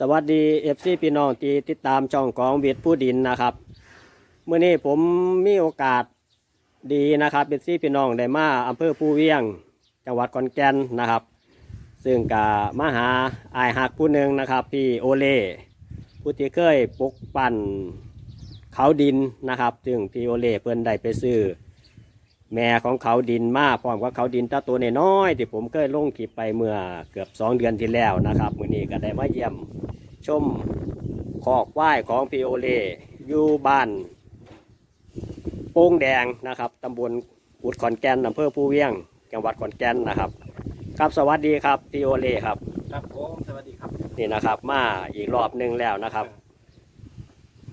สวัสดีเอฟซีพี่น้องที่ติดตามช่องของเวียดผู้ดินนะครับเมื่อนี้ผมมีโอกาสดีนะครับเอฟซีพี่น้องได้มาอำเภอภูเวียง จังหวัดขอนแก่นนะครับ ซึ่งกามาหาอายหักผู้หนึ่งนะครับ พี่โอเล่ผู้ที่เคยปลุกปั่นเขาดินนะครับ ซึ่งพี่โอเล่เพิ่นได้ไปซื้อแม่ของเขาดินมาพร้อมกับเขาดินตาตัวน้อยๆที่ผมเคยลงคลิปไปเมื่อเกือบสองเดือนที่แล้วนะครับ มือนี้ก็ได้มาเยี่ยม ชมคอกไหว้ของพีโอเลอยู่บ้านโป่งแดงนะครับตำบลกุดขอนแก่นอำเภอภูเวียง จังหวัดขอนแก่นนะครับ ครับสวัสดีครับพีโอเลครับ ครับผมสวัสดีครับ นี่นะครับมาอีกรอบหนึ่งแล้วนะครับ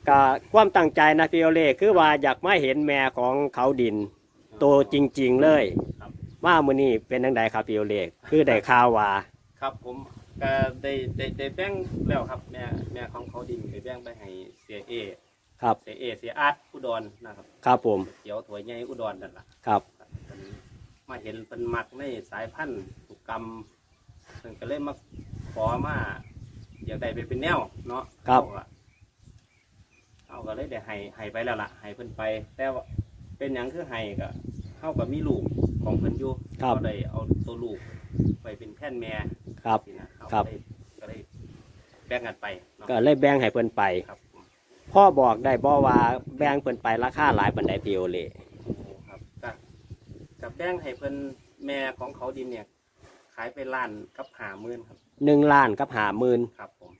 ก็ความตั้งใจนะพีโอเลคือว่าอยากมาเห็นแม่ของเขาดินโตจริง ๆ เลย ครับ มามือนี้เป็นยังไงครับพี่โอเล็กคือได้ข่าวว่า ครับผม ก็ได้ได้ได้แบ่งแล้วครับแม่แม่ของเขาดินได้แบ่งไปให้เสียเอครับเสียเอเสียอาร์ตอุดรนะครับครับผมเขียวถวยใหญ่อุดรนั่นแหละครับครับเพิ่นมาเห็นเป็นมักในสายพันธุ์ตุกกรรมเพิ่นก็เลยมาขอมาอยากได้ไปเป็นแนวเนาะครับเอาก็เอาก็เลยได้ให้ให้ไปแล้วล่ะให้เพิ่นไป แต่ว่าเป็นหยังคือให้ก็เท่ากับมีลูกของเพิ่นอยู่ครับ ก็ได้เอาตัวลูกไปเป็นแท่นแม่ ครับสินะเอาครับ ก็ได้ก็ได้แบ่งกันไปเนาะก็เลยแบ่งให้เพิ่นไป ครับผมพ่อบอกได้บ่ว่าแบ่งเพิ่นไปราคาหลายปานใดพี่โอเล่โอ้ครับก็กับแบ่งให้เพิ่นแม่ของเขาดินเนี่ย ขายไปล้านกับหาหมื่นครับ หนึ่งล้านกับหาหมื่นครับ ผม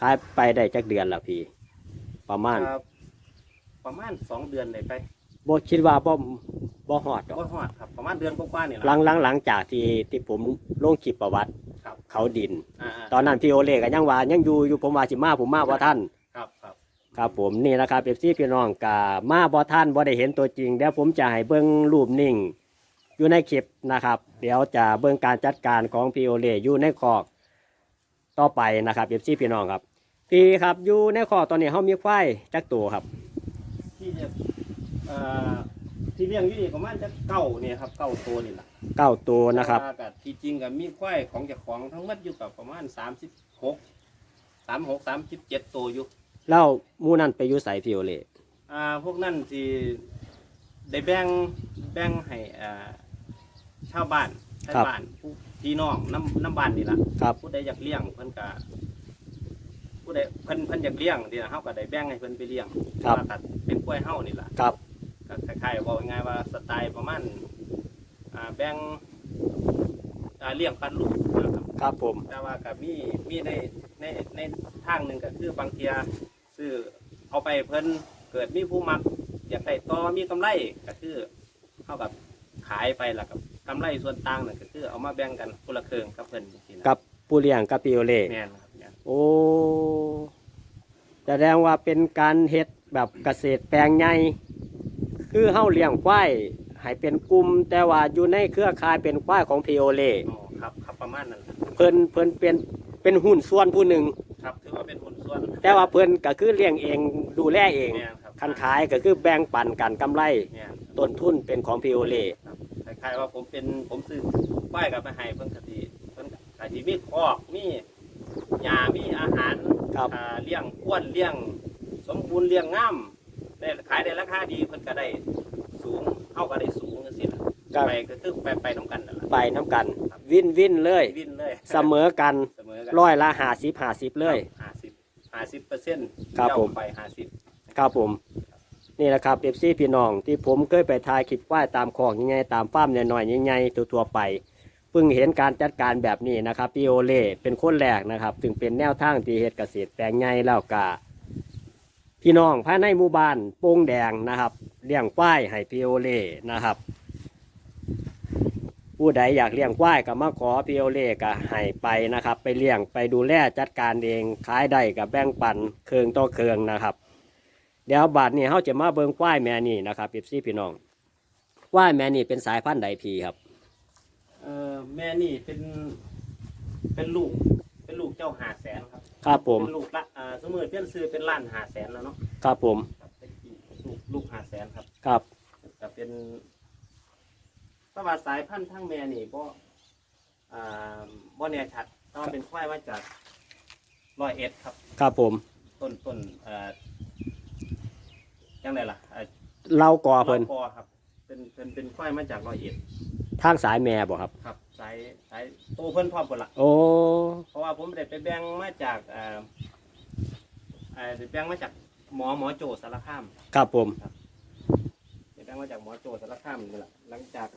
ขายไปได้จักเดือนละพี่ ประมาณ ครับ ประมาณสองเดือนเลยไป บ่คิดว่าบ่บ่ฮอดดอกก็ฮอดครับ ประมาณเดือนกว่าๆนี่แหละหลังหลังหลังจากที่ที่ผมลงคลิปประวัติครับ เขาดิน อ่าตอนนั้นพี่โอเล่ก็ยังว่ายังอยู่อยู่ผมว่าสิมาผมมาบ่ทันครับครับครับผมนี่นะครับเอฟซีพี่น้องกามาบอท่านบ่ได้เห็นตัวจริงเดี๋ยวผมจะให้เบิ้งรูปนิ่ง อยู่ในคลิปนะครับ เดี๋ยวจะเบิ้งการจัดการของพีโอเลอยู่ในคอกต่อไปนะครับเอฟซีพี่น้องครับพี่ครับอยู่ในคอกตอนนี้เขามีควายจักตัวครับที่จะเอ่อที่เลี้ยงอยู่นี่ประมาณจะเก้าเนี่ยครับเก้าตัวนี่แหละเก้าตัวนะครับ แต่ว่าก็ที่จริงกับมีควายของเจ้าของทั้งหมดอยู่กับประมาณสามสิบหกสามหกสามสิบเจ็ดตัวอยู่ แล้วหมูนั่นไปอยู่ใส่พีโอเลอ่าพวกนั้นที่ได้แบ่งแบ่งให้อ่าชาวบ้านชาวบ้านผู้พี่น้องน้ำน้ำบ้านนี่ล่ะครับ ผู้ใดอยากเลี้ยงเพิ่นก็ผู้ใดเพิ่นเพิ่นอยากเลี้ยงเดี๋ยวเฮาก็ได้แบ่งให้เพิ่นไปเลี้ยงครับ ว่าก็เป็นกล้วยเฮานี่ล่ะครับก็ คล้ายๆว่าง่ายๆว่าสไตล์ประมาณอ่าแบ่งอ่าเลี้ยงพันลูกนะครับ ครับผม แต่ว่าก็มีมีในในในทางหนึ่งก็คือบางเทียซื้อเอาไปเพิ่นเกิดมีผู้มัก อยากได้ต่อมีกำไรก็คือเท่ากับขายไปแล้วกับกำไรส่วนต่างนั่นก็คือเอามาแบ่งกันคนละครึ่งกับเพิ่นจริงๆนะกับผู้เลี้ยงกับพีโอเลแม่นครับแม่นโอ้แสดงว่าเป็นการเฮ็ดแบบเกษตรแปลงใหญ่ คือเฮาเลี้ยงควายให้เป็นกลุ่มแต่ว่าอยู่ในเครือข่ายเป็นควายของพีโอเลอ๋อครับครับประมาณนั้นแหละเพิ่นเพิ่นเป็นเป็นหุ้นส่วนผู้หนึ่งครับถือว่าเป็นหุ้นส่วนแต่ว่าเพิ่นก็คือเลี้ยงเองดูแลเองแม่นครับคันขายก็คือแบ่งปันกันกำไรแม่นต้นทุนเป็นของพีโอเลครับคล้ายๆว่าผมเป็นผมซื้อป้ายกับไปให้เพิ่นก็สิเพิ่นก็สิมีคอกมีหญ้ามีอาหารครับอ่าเลี้ยงอ้วนเลี้ยง สมบูรณ์เลี้ยงงาม ได้ขายได้ราคาดีเพิ่นก็ได้สูงเฮาก็ได้สูงจังซี่ล่ะก็ไปก็คือไปไปน้ำกันนั่นแหละไปน้ำกัน วินวินเลย วินเลยเสมอกันเสมอกันร้อยละห้าสิบห้าสิบเลยห้าสิบห้าสิบเปอร์เซ็นต์ครับผม ไปห้าสิบครับผม นี่แหละครับเอฟซีพี่น้องที่ผมเคยไปถ่ายคลิปว่ายตามคลองยังไงตามฟาร์มหน่อยๆยังไงทั่วๆไป เพิ่งเห็นการจัดการแบบนี้นะครับพี่โอเล่เป็นคนแรกนะครับ ถึงเป็นแนวทางที่เฮ็ดเกษตรแปลงใหญ่แล้วกา พี่น้องภายในหมู่บ้านโป่งแดงนะครับเลี้ยงควายให้พีโอเล่นะครับ ผู้ใดอยากเลี้ยงควายก็มาขอพีโอเล่ก็ให้ไปนะครับ ไปเลี้ยงไปดูแลจัดการเองขายได้กับแบ่งปันเคืองต่อเคืองนะครับเดี๋ยวบาดนี้เขาจะมาเบิ่งควายแม่นี่นะครับพี่ซี่พี่น้องควายแม่นี่เป็นสายพันธุ์ใดพีครับ เออแม่นี่เป็นเป็นลูก เป็นลูกเจ้าหาแสนครับครับผมเป็นลูกละอ่าสมมติเพื่อนซื้อเป็นล้านหาแสนแล้วเนาะครับผมครับเป็นลูกลูกหาแสนครับครับแต่เป็นประวัติสายพันธุ์ทั้งแม่นี่บ่อ่าบ่แน่ชัดแต่ว่าเป็นควายมาจากร้อยเอ็ดครับ ครับผม ต้นต้นเอ่อยังไงล่ะเอ่อเล่าก่อเพิ่นคอครับ เป็นเป็นเป็นควายมาจากร้อยเอ็ดทางสายแม่บ่ครับ ครับ สายสายโตเพิ่นพร้อมหมดละโอ้เพราะว่าผมได้ไปแบ่งมาจากเอ่อเอ่อได้แบ่งมาจากหมอหมอโจสารคามครับผม ได้แบ่งมาจากหมอโจสารคามนี่แหละหลังจาก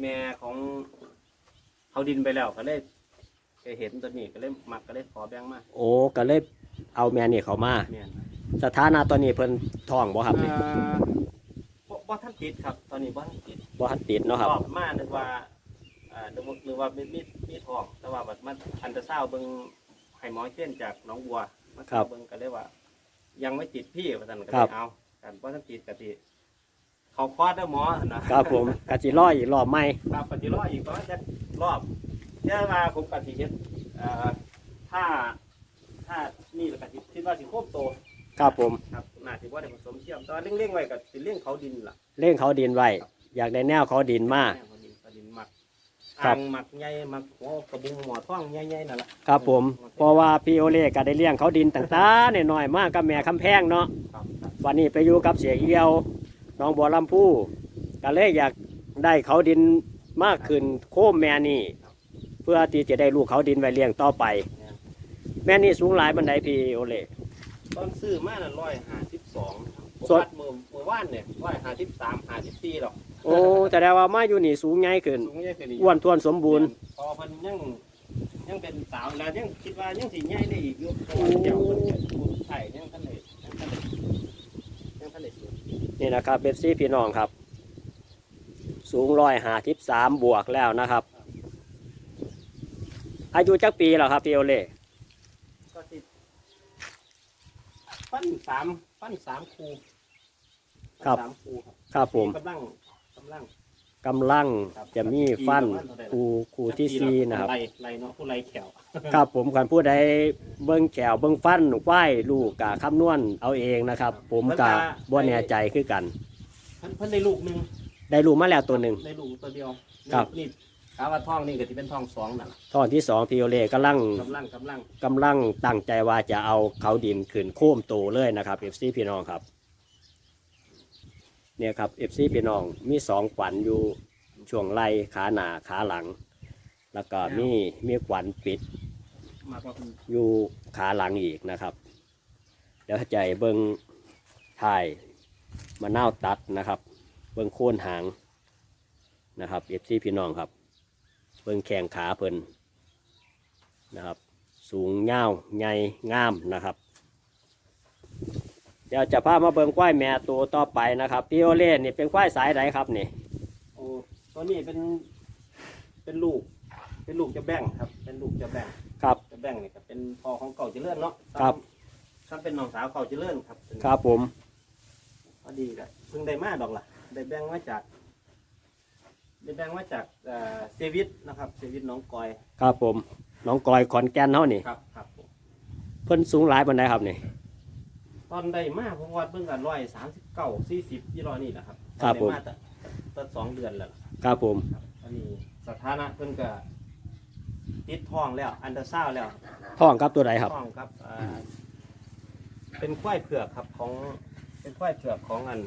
แม่ของเขาดินไปแล้วก็เลยไปเห็นตัวนี้ก็เลยมักก็เลยขอแบ่งมาโอ้ก็เลยเอาแม่นี่เขามา แม่นสถานะตอนนี้เพิ่นท้องบ่ครับนี่เอ่อบ่บ่ท่านติดครับ ตอนนี้บ่ท่านติดบ่ทันติดเนาะครับรอบมานึกว่า อ่านึกว่านึกว่ามีมีมีทองแต่ว่าบัดมันอันตราซาวด์เบิ่งให้หมอเช่นจากหน้องบัวมาครับเบิ่งก็เลยว่า ยังไม่ติดพี่ว่าซั่นก็ครัเลบยเอากันบ่ท่านติดก็สิเขาคลอดเด้อหมอนะ ครับผมกะสิรออีกรอบใหม่ ครับปฏิรออีกประมาณจะรอบเนี่ยมาผมก็สิเฮ็ดเอ่อถ้าถ้านี่แล้วก็สิคิดว่าสิโครบโตครับผม ครับน่าสิบ่ได้ผสมเทียมแต่ว่าเร่งๆไว้ก็สิเลี้ยงเขาดินล่ะเร่งเขาดินไว้ อยากได้แนวเขาดินมาแม่เขาดินเขาดินหมัก ครัอ่าบงหมักใหญ่หมักหัวกระบุงหมอท้องใหญ่ๆนั่นแหละครับผม เพราะว่าพี่โอเล่ก็ได้เลี้ยงเขาดินต่างๆน้อยๆมากกับแม่คำแพงเนาะ ครับครับวันนี้ไปอยู่กับเสียเอียวน้องบัวลำพูก็เลยอยากได้เขาดินมากขึ้นโค้มแม่นี่ เพื่อที่จะได้ลูกเขาดินไว้เลี้ยงต่อไป แม่นี่สูงหลายบันไดพี่โอเล่ ตอนซื้อมาน่ะร้อยห้าสิบสองส่วนวัดมือมือว่านเนี่ยร้อยห้าสิบสามห้าสิบสี่หรอก โอ้แต่ได้ว่ามาอยู่นี่สูงใหญ่ขึ้นสูงใหญ่ขึ้นอีกอ้วนท้วนสมบูรณ์พอเพิ่นยังยังเป็นสาวแล้วยังคิดว่ายังสิใหญ่ได้อีกอยู่เพราะว่าเจ้าเพิ่นเป็นผู้ไทยยังท่านเลยยังท่านเลยยังท่านเลยสูงนี่นะครับเบปซี่พี่น้องครับ สูงร้อยหาทิบสามบวกแล้วนะครับ อายุจักปีแล้วครับพี่โอเล่ก็สิปั้นสามปั้นสามคูปั้นสามคูครับครับผมกำลังกำ ลัง กำลังครับจะมีฟันคูคูที่ซีนะครับ ไล่ไล่เนาะผู้ไล่แขวครับผมคันผู้ใดเบิ้งแขวเบิ้งฟันไหว้ลูกกะคำนวณเอาเองนะครับ ผมกะบ่แน่ใจคือกัน เพิ่นเพิ่นได้ลูกหนึ่งได้ลูกมาแล้วตัวหนึ่ง ได้ลูกตัวเดียวครับ นี่กาว่าท้องนี่ก็ที่เป็นท้องสองนั่นล่ะตอนที่สองพี่โอเล่กำลังกำลังกำลัง กำลังตั้งใจว่าจะเอาเขาดินขืนโค้มโตเลยนะครับเอฟซีพี่น้องครับ เนี่ยครับเอฟซีพี่น้องมีสองขวัญอยู่ช่วงไหล่ขาหน้าขาหลัง แล้วก็มีมีขวัญปิดมากกว่าเพิ่นอยู่ขาหลังอีกนะครับ เดี๋ยวใจเบิงถ่ายมะนาวตัดนะครับ เบิงโค่นหางนะครับเอฟซีพี่น้องครับ เบิงแข้งขาเพิ่นนะครับ สูงเงาวใหญ่งามนะครับเดี๋ยวจะพามาเบิงควายแม่ตัวต่อไปนะครับพี่โอเล่นี่เป็นควายสายไหนครับนี่โอ้ตัวนี้เป็นเป็นลูก เป็นลูกจะแบ่งครับ เป็นลูกจะแบ่งครับจะแบ่งนี่ก็เป็นพ่อของเก่าเจริญเนาะครับถ้าเป็นน้องสาวเก่าเจริญครับครับผมพอดีก็เพิ่งได้มาดอกล่ะได้แบ่งมาจากได้แบ่งมาจากเอ่อเซวิตนะครับเซวิตน้องกอย ครับผมน้องกอยขอนแก่นเท่านี่ครับครับผมเพิ่นสูงหลายบันไดครับนี่ ตอนได้มาผมวัดเบิ่งกันร้อยสามสิบเก้าสี่สิบยี่ร้อยนี่แหละครับครับผมตอนได้าแต่แต่สองเดือนแล้วล่ะครับผม ครับอันนี้สถานะเพิ่นก็ติดท้องแล้ว อันเดอร์ซ่าวด์แล้วท้องครับตัวไหนครับ ท้องครับอ่าเป็นควายเผือกครับของ เป็นควายเผือกของอัน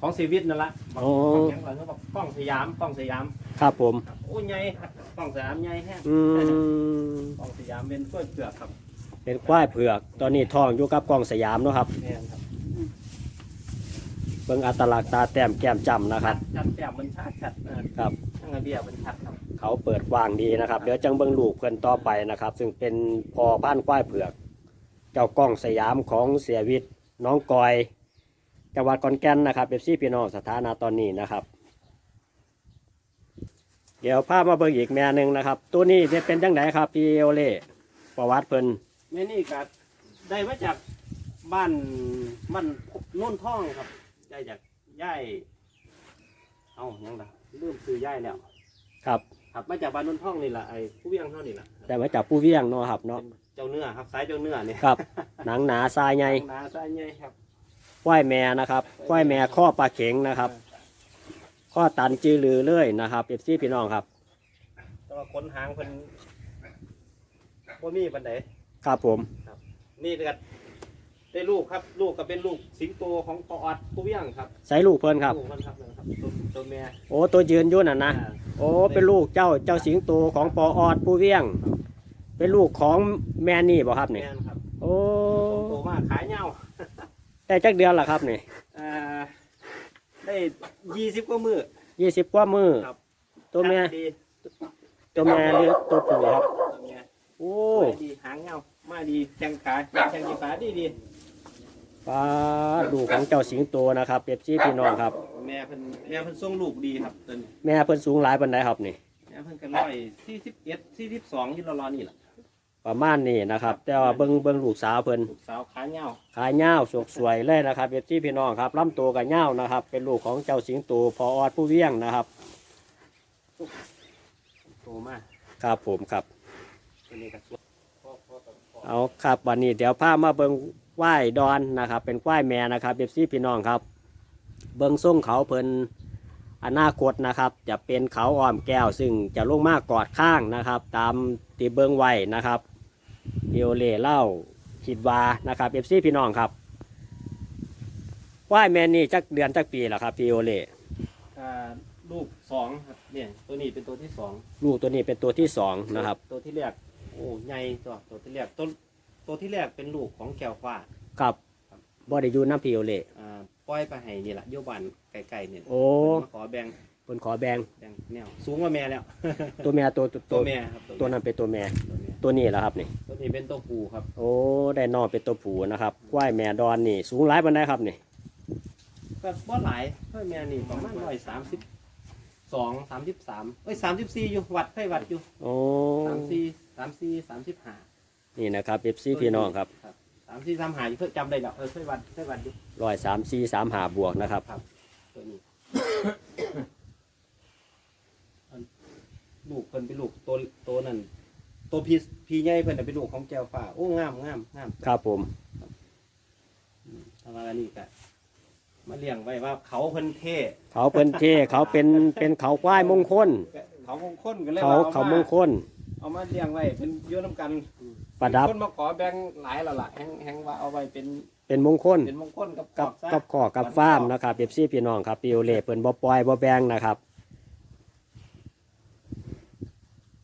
ของชีวิตนั่นละโอ้ของแข็งหลังก็บอกกล้องสยามกล้องสยามครับผม ครับโอ้ยใหญ่ครับกล้องสยามใหญ่แห้งอืมกล้องสยามเป็นควายเผือกครับ เป็นควายเผือก ตอนนี้ท้องอยู่กับกองสยามเนาะครับ แม่นครับเบิ่งอัตลักษณ์ตาแต้มแก้มจำนะครับชัดแจ่มมันชัดชัดเออครับทั้งระเบียบมันชัดครับเขาเปิดกว้างดีนะครับ เดี๋ยวจังเบิ่งลูกเพิ่นต่อไปนะครับ ซึ่งเป็นพอพันธุ์ควายเผือก เจ้ากล้องสยามของเสียวิทย์น้องกอย จังหวัดขอนแก่นนะครับเอฟซีพี่น้องสถานะตอนนี้นะครับ เดี๋ยวพามาเบิ่งอีกแม่หนึ่งนะครับ ตัวนี้จะเป็นจังไดครับพี่โอเล่ประวัติเพิ่น แม่นี่ก็ได้มาจากบ้านบ้านโน่นท่องครับได้จากย่ายเอายังไงลืมซื้อย่ายแล้ว ครับครับมาจากบ้านโน่นท่องนี่แหละไอ้ผู้เวียงเท่านี่แหละได้มาจากผู้เวียงเนาะครับเนาะเป็นเจ้าเนื้อครับสายเจ้าเนื้อเนี่ยครับ หนังหนาทรายใหญ่นาสายใหญ่ครับควายแม่นะครับควายแม่ข้อปลาเข็งนะครับข้อตันจือลือเลยนะครับเอฟซีพี่น้องครับแต่ว่าขนหางเพิ่นบ่มีปันได ครับผม นี่ก็ได้ลูกครับ ลูกก็เป็นลูกสิงโตของปออดผู้เวียงครับใส่ลูกเพิ่นครับ ลูกมันครับนะครับตัวตัวแม่โอ้ตัวยืนอยู่นั่นนะ อ่าโอ้เป็นลูกเจ้าเจ้าสิงโตของปออดผู้เวียง เป็นลูกของแม่นี่บ่ครับนี่แม่นครับโอ้โตมากขายเงาได้จักเดือนละครับนี่อ่าได้ยี่สิบกว่ามือยี่สิบกว่ามือครับตัวแม่ดีตัวแม่หรือตัวผู้ครับตัวแม่โอ้มาดีหางเงา มาดีแข้งขาแข้งขาดีดีปลาลูกของเจ้าสิงโตนะครับเปรียบชีพี่น้องครับ แม่เพิ่นแม่เพิ่นส่งลูกดีครับตัวนี้แม่เพิ่นสูงหลายปานใดครับนี่แม่เพิ่นก็ร้อยสี่สิบเอ็ดสี่สิบสองที่เรารอนี่แหละประมาณนี้นะครับ แต่ว่าเบิ่งเบิ่งลูกสาวเพิ่นลูกสาวขาเงาขายเง่าวสกสวยเลยนะครับเปรียบชีพี่น้องครับลำตัวกับเง่าวนะครับ เป็นลูกของเจ้าสิงโตพออดผู้เวียงนะครับโตมากครับผมครับตัวนี้ก็สวยพ่อพ่อกับพ่อ เอาครับวันนี้เดี๋ยวพามาเบิงไหว้ดอนนะครับ เป็นไหว้แม่นะครับเบบซี่พี่น้องครับ เบิงส่งเขาเพิ่นอนาคตนะครับ จะเป็นเขาอ้อมแก้ว ซึ่งจะลงมากกอดข้างนะครับ ตามตีเบิงไว้นะครับพิโอเล่เล่าคิดว่านะครับเบบซี่พี่น้องครับไหว้แม่นี่จักเดือนจักปีแล้วครับพิโอเล่อ่าลูกสองครับเนี่ยตัวนี้เป็นตัวที่สองลูกตัวนี้เป็นตัวที่สองนะครับ ตัวที่แรก โอ้ใหญ่ตัวตัวที่แรกตัวตัวที่แรกเป็นลูกของแก้วฟ้าครับบอดี้ยูน้ำพิโอเล่อ่าปล่อยไปให้นี่แหละโยบันไก่ๆเนี่ยโอ้เพิ่นมาขอแบ่งเพิ่นขอแบงแบ่งแนวสูงกว่าแม่แล้ว ตัวแม่ตัวตัวตัวแม่ครับตัวนั้นเป็นตัวแม่ตัวแม่ตัวนี้แหละครับนี่ ตัวนี้เป็นตัวผู้ครับโอ้ได้นอนเป็นตัวผูนะครับควายแม่ดอนนี่ สูงหลายปานใดครับนี่ก็บ่หลายเพื่อแม่นี่ประมาณร้อยสามสิบ สองสามสิบสามเอ้ยสามสิบสี่อยู่วัดเคยวัดอยู่โอ้สามสี่สามสี่สามสิบห้านี่นะครับเอฟซีพี่น้องครับสามสี่สามห้าอยู่เพื่อจำได้แล้วเออเคยวัดเคยวัดอยู่ร้อยสามสี่สามหาบวกนะครับตัวนี้อันลูกเพิ่นเป็นลูกตัวตัวนั่นตัวพีพีใหญ่เพิ่นน่ะเป็นลูกของแก้วฟ้าโอ้งามงามงามครับผมทำอะไรนี่กะ มาเลี้ยงไว้ว่าเขาเพิ่นเท่เขาเป็นเทเขาเป็นเป็นเขาควายมงคล เขามงคลกันเลยเขาว่าเขาอมงคล เอามาเลี้ยงไว้เป็นอยื่น้ำกันประดับ มีคนมาขอแบ่งหลายและล่ะแฮงแฮงว่าเอาไว้เป็นเป็นมงคล เป็นมงคลกับกับขอบซะกับข้อกับฟ้าร์มนะครับเอฟซีพี่น้องครับปิโอเล่เปินบ่ปล่อยบ่แบงนะครับ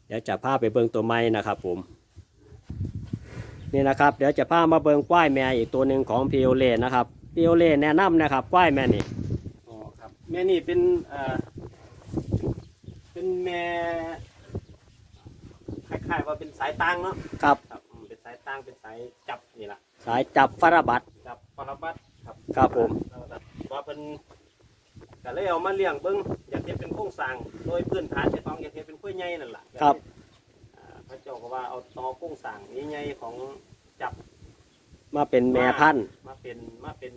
เดี๋ยวจะพาไปเบิงตัวไม้นะครับผม นี่นะครับ เดี๋ยวจะพามาเบิงควายแม่อีกตัวหนึ่งของพิโอเล่นะครับ พิโอเล่แนะนำนะครับควายแม่นี่อ๋อครับแม่นี่เป็นเอ่อเป็นแม่คล้ายๆว่าเป็นสายตังเนาะครับ ครับอืมเป็นสายตังเป็นสายจับนี่ล่ะสายจับฟาราบัต จับปรบัตครับครับผม แล้วก็ว่าเป็นก็เลยเอามาเลี้ยงเบิ้งอยากเห็นเป็นโครงสร้างโดยพื้นฐานเจ้าของอยากเห็นเป็นกล้วยใหญ่นั่นแหละครับ อ่าพระเจ้าก็ว่าเอาตอโครงสร้างใหญ่ๆของจับ มาเป็นแม่พันธุ์ มาเป็นมาเป็น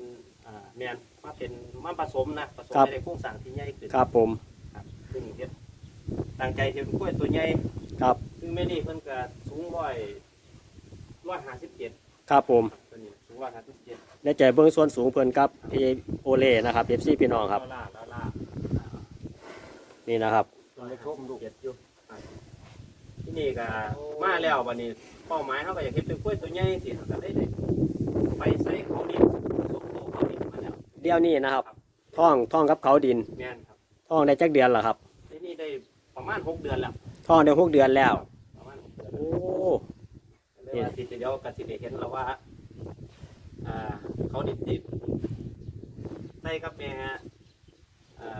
อ่าแมนมาเป็นมาผสมนะผสมครับ ในโครงสร้างที่ใหญ่ขึ้นครับผมครับซึ่งเฮ็ดตั้งใจเฮ็ดเป็นกล้วยตัวใหญ่ครับซึ่งแม่นี่เพิ่นก็สูงร้อยร้อยห้าสิบเจ็ดครับผมตัวนี้สูงร้อยห้าสิบเจ็ดในใจเบื้องส่วนสูงเพิ่นครับพีโอเล่นะครับเอฟซีพี่น้องครับ ล่าล่าล่านี่นะครับ ร้อยห้าสิบเจ็ดอยู่ครับที่นี่ก็มาแล้ววันนี้ เป้าหมายเขาก็อยากเฮ็ดเป็นกล้วยตัวใหญ่สิเขาก็ได้ได้ไปใส่เขาดินส่งโตเขาดินมาแล้วเดี๋ยวนี้นะครับท่องท่องกับเขาดินแม่นครับท่องได้จักเดือนแล้วครับที่นี่ได้ประมาณหกเดือนแล้วท่องได้หกเดือนแล้ว ประมาณหกเดือนโอ้เลยว่าทีเดียวก็สิได้เห็นแล้วว่าอ่าเขาดิบดิบในกับแม่อ่า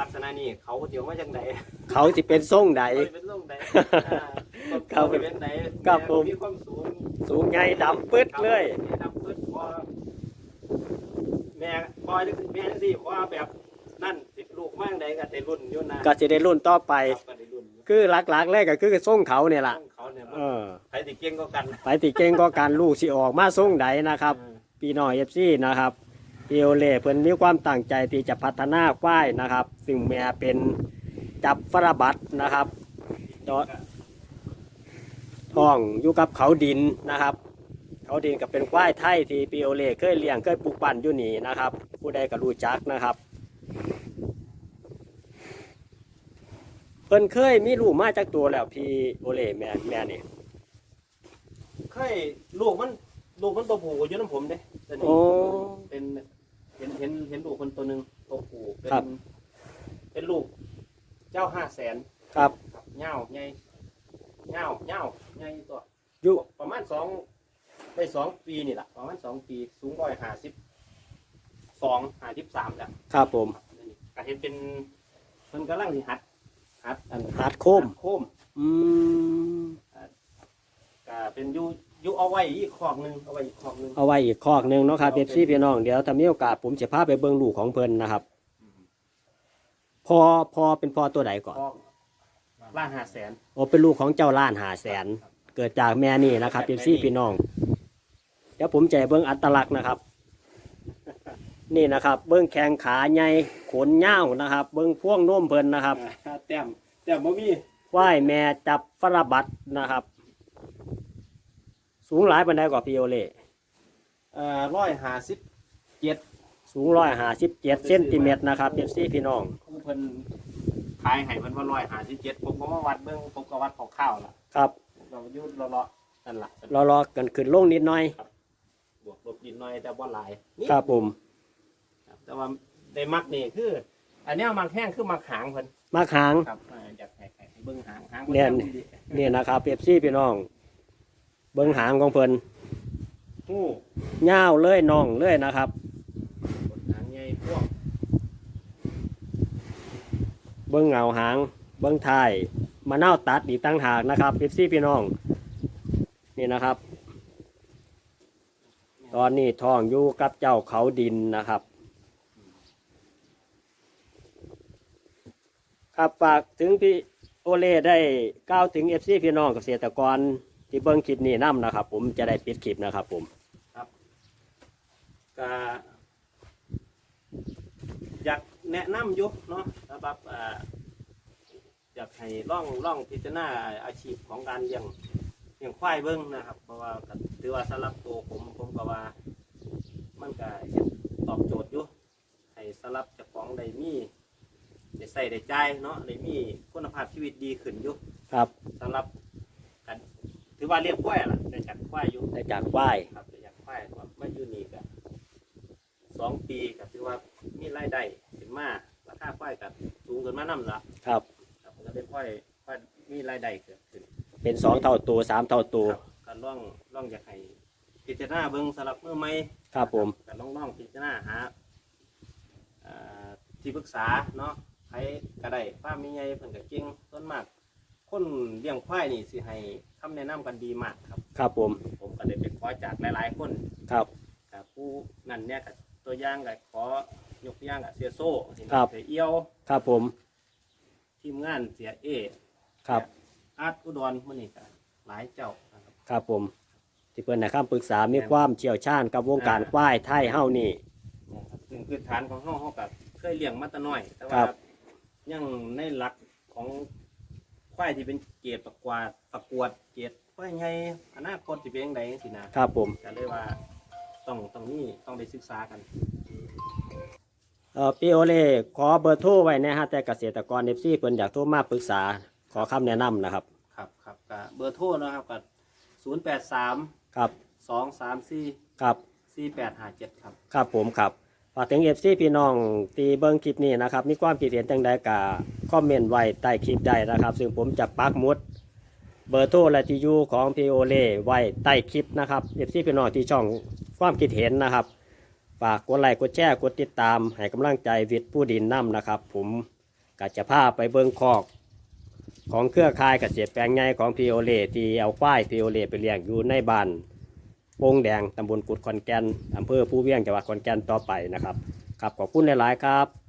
ลักษณะนี้เขาเดี๋ยวมาจังไดเขาสิเป็นทรงใด เขาเป็นลงใดอ่าครับเขาเป็นใดครับผมแมีความสูงสูงใหญ่ดำปึ๊ดเลยครับดำปึ๊ดพอแม่พอจังสิแม่จังสิพอแบบนั่นสิลูกมากใดก็ได้รุ่นอยู่นะก็จะได้รุ่นต่อไป ครับก็ได้รุ่นอยู่คือหลักๆแรกก็คือทรงเขาเนี่ยล่ะเขาเนี่ยเออ ใครสิเก่งก็กันไปติเก่งก็การลูกสิออกมาทรงใดนะครับ เออ พี่น้อยเอฟซีนะครับ พีโอเล่เพิ่นมีความตั้งใจที่จะพัฒนาควายนะครับ ซึ่งแม่เป็นจับฟรบัตนะครับจอท้องอยู่กับเขาดินนะครับ เขาดินก็เป็นควายไทยที่พีโอเล่เคยเลี้ยงเคยปลูกปั่นอยู่นี่นะครับ ผู้ใดก็รู้จักนะครับ เพิ่นเคยมีลูกมาจากตัวแล้วพี่โอเล่แม่แม่นี่เคยลูกมันลูกมันตัวผู้อยู่น้ำผมเด้ตัวนี้โอ้เป็น เห็นเห็นเห็นลูกคนตัวหนึ่งตัวผู้เป็น ครับ เป็นลูก เจ้าห้าแสนครับครับเงาใหญ่เงาเงาใหญ่ตัว อยู่ประมาณสองได้สองปีนี่แหละประมาณสองปีสูงร้อยห้าสิบสองห้าสิบสามแล้วครับผมก็เห็นเป็นมันกำลังสิหัดหัดอันหาดโคมโคม อืมก็เป็นอยู อยูเอาไว้อีกคอกหนึงเอาไว้อีกคอกหนึงเอาไว้อีกคอกหนึ่งเนาะครับเอฟซีพี่น้องเดี๋ยวถ้ามีโอกาสผมจะพาไปเบิ่งลูกของเพิ่นนะครับพอพอเป็นพอตัวใดก่อนคอกล้านห้าแสนโอ้เป็นลูกของเจ้าล้านหาแสน เกิดจากแม่นี่นะครับเอฟซีพี่น้อง เดี๋ยวผมจะให้เบิ่งอัตลักษณ์นะครับ นี่นะครับ เบิ้งแข้งขาใหญ่ขนยาวนะครับ เบิ้งพ่วงโน้มเพิ่นนะครับอ่าแต้มแต้มบ่มีควายแม่จับฟระบัดนะครับ สูงหลายปันไดกว่าพี่โอเล่เอ่อร้อยห้าสิบเจ็ดสูงร้อยห้าสิบเจ็ดเซนติเมตรนะครับเอฟซีพี่น้องคือเพิ่นขายให้เพิ่นว่าร้อยห้าสิบเจ็ดผมก็มาวัดเบิ่งผมก็วัดคร่าวๆล่ะครับเราอยู่เลาะๆนั่นล่ะรอรอๆกันขึ้นลงนิดหน่อย บวกลบนิดหน่อยแต่บ่หลายนี่ครับผม ครับแต่ว่าได้มักนี่คือ อันเนี้ยมักแห้งคือมักหางเพิ่นมาหาง ครับอ่าอยากให้ให้เบิ่งหางหางเนี่ยพิ่ดีนี่นะครับเอฟซีพี่น้อง เบิ้งหางของเพิ่นหู้ยาวเลยน่องเลยนะครับหางใหญ่พวกเบิ้งเงาหาง เบิ้งท้ายมาเน่าวตัดอีกตั้งหากนะครับเอฟซีพี่น้อง นี่นะครับ ตอนนี้ทองอยู่กับเจ้าเขาดินนะครับ ครับฝากถึงพี่โอเล่ได้ก้าวถึงเอฟซีพี่น้องเกษตรกร ที่เบิ้งคลิปนี้นํนะครับ ผมจะได้ปิดคลิปนะครับ ผมก็อยากแนะนำอยู่เนาะสำหรับอ่าอยากให้ล่องล่องพิจารณาอาชีพของการเลี้ยงเลี้ยงควายเบิ้งนะครับ เพราะว่าก็ถือว่าสำหรับตัวผมผมก็ว่า มันก็เฮ็ดตอบโจทย์อยู่ให้สำหรับเจ้าของได้มีได้ใส่ได้ใจายเนาะได้มีคุณภาพชีวิตดีขึ้นอยู่ครับ สำหรับการ ถือว่าเลี้ยงควายล่ะได้จากควายอยู่ได้จากฝ้ายครับได้จากควายว่ามาอยู่นี่ก็สองปีก็ถือว่ามีรายได้ขึ้นมาราคาควายก็สูงขึ้นมานำละครับครับก็ได้ควายควายมีรายได้เกิดขึ้น เป็นสองเท่าตัวสามเท่าตัวครับก็ล่องล่องอยากให้พิจารณาเบิ่งสำหรับมือใหม่ครับผมก็ล่องล่องพิจารณาหาอ่าที่ปรึกษาเนาะใครก็ได้ป้ามีใหญ่เพิ่นก็เก่งต้นมาก คนเลี้ยงควายนี่สิให้คำแนะนำกันดีมากครับ ครับผม ผมก็ได้ไปขอจากหลาย ๆ คนครับ กับผู้นั่นเนี่ยกับตัวอย่างกับขอยกตัวอย่างกับเสียโซ่ครับ เสียเอี้ยว ครับผม ทีมงานเสียเอครับ อาร์ตอุดรมื่อนี้ก็หลายเจ้านะครับ ครับผม ที่เพิ่นให้คำปรึกษา มีความเชี่ยวชาญกับวงการควายไทยเฮานี่ นะครับซึ่งพื้นฐานของเฮาเฮากับเคยเลี้ยงมาแตะน้อย แต่ครัว่าบยังในหลักของ ควายที่เป็นเกรดประกวดประกวดเกรดควายไงอนาคตสิเป็นจังไดสินะ ครับผมก็เลยว่าต้องต้องนี่ต้องได้ศึกษากัน เอ่อพี่โอเล่ขอเบอร์โทรไว้นะฮะแต่เกษตรกรเอฟซีเพิ่นอยากโทรมาปรึกษา ขอคำแนะนำนะครับ ครับครับก็เบอร์โทรนะครับก็ศูนย์แปดสามครับ สองสามสี่ครับ สี่แปดห้าเจ็ดครับ ครับผมครับ ฝากถึงเอฟซีพี่น้องที่เบิ่งคลิปนี้นะครับมีความคิดเห็นจังใดก็คอมเมนต์ไว้ใต้คลิปได้นะครับ ซึ่งผมจะปักหมุดเบอร์โทรและที่อยู่ของพีโอเล่ไว้ใต้คลิปนะครับเอฟซีพี่น้องที่ช่องความคิดเห็นนะครับฝากกดไลค์กดแชร์กดติดตาม ให้กำลังใจวิทย์ผู้ดินน้ำนะครับ ผมก็จะพาไปเบิ่งคอก ของเครือข่ายเกษตรแปลงใหญ่ของพีโอเล่ที่เอาควายพีโอเล่ไปเลี้ยงอยู่ในบ้าน โป่งแดงตำบลกุดขอนแก่นอำเภอผู้เวียงจังหวัดขอนแก่นต่อไปนะครับ ครับขอบคุณหลาย ๆ ครับ